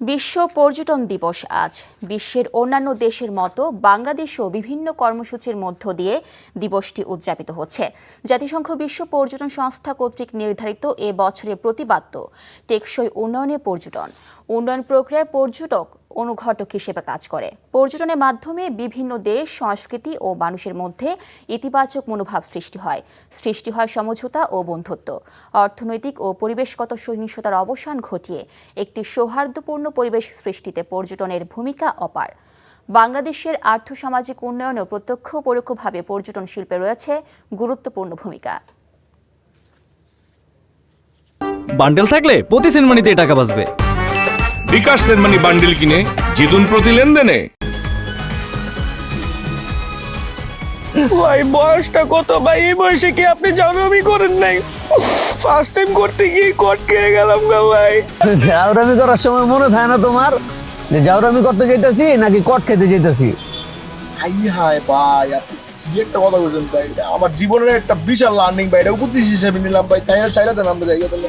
বিশ্ব পর্যটন দিবস আজ। বিশ্বের অন্যান্য দেশের মতো বাংলাদেশেও বিভিন্ন কর্মসূচির মধ্য দিয়ে দিবসটি উদযাপিত হচ্ছে। জাতিসংঘ বিশ্ব পর্যটন সংস্থা কর্তৃক নির্ধারিত এ বছরের প্রতিপাদ্য টেকসই উন্নয়নে পর্যটন। উন্নয়ন প্রক্রিয়ায় পর্যটক অনুঘটক হিসেবে কাজ করে। পর্যটনের মাধ্যমে বিভিন্ন দেশ, সংস্কৃতি ও মানুষের মধ্যে ইতিবাচক মনোভাব সৃষ্টি হয়। সৃষ্টি হয় সমঝোতা ও বন্ধুত্ব। অর্থনৈতিক ও পরিবেশগত সহিংসতার অবসান ঘটিয়ে একটি সৌহার্দ্যপূর্ণ পরিবেশ সৃষ্টিতে পর্যটনের ভূমিকা অপার। বাংলাদেশের আর্থসামাজিক উন্নয়নেও প্রত্যক্ষ পরোক্ষভাবে পর্যটন শিল্পে রয়েছে গুরুত্বপূর্ণ ভূমিকা। বান্ডেল থাকলে প্রতি সেনমানিতে টাকা বাঁচবে। বিকাশ সেনমানি বান্ডিল কিনে জিতুন প্রতি লেনদেনে। ভাই বয়সটা কত? ভাই এই বয়সে কি আপনি জানামি করেন নাই? ফার্স্ট টাইম করতে গিয়ে কট খেয়ে গেলাম গা ভাই। জাউরামি করার সময় মনে থাকে না তোমার? যে জাউরামি করতে যেতেছি নাকি কট খেতে যেতেছি হাই হাই ভাই আপনি কি একটা কথা বলছেন ভাই? আমার জীবনের একটা বিশাল লার্নিং ভাই। এটা উপদেশ হিসেবে নিলাম ভাই। তাই চাইলে দেন আমরা জায়গা তাহলে।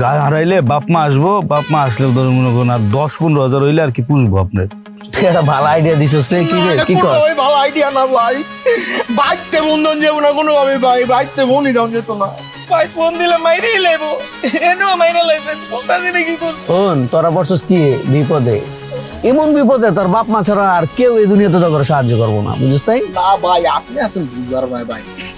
গা হারাইলে বাপ মা আসব বাপ মা আসলে মনে করুন আর দশ পনেরো হাজার হইলে আর কি পুষবো আপনার। তুই একটা ভালো আইডিয়া দিছিস রে কি রে কি কর? ওই ভালো আইডিয়া না ভাই। বাইতে বন্ধন যাব না কোনো ভাবে ভাই বাইতে বন্ধই দাম যেত না। ভাই ফোন দিলে মাইরেই লেবো। এনো মাইরে লাইছেন বুঝতেছি না কি করব। শোন তোরা বসছিস কি বিপদে? এমন বিপদে তোর বাপ মা ছাড়া আর কেউ এই দুনিয়াতে তোকে সাহায্য করব না বুঝিস তাই? না ভাই আপনি আছেন বুঝার ভাই ভাই।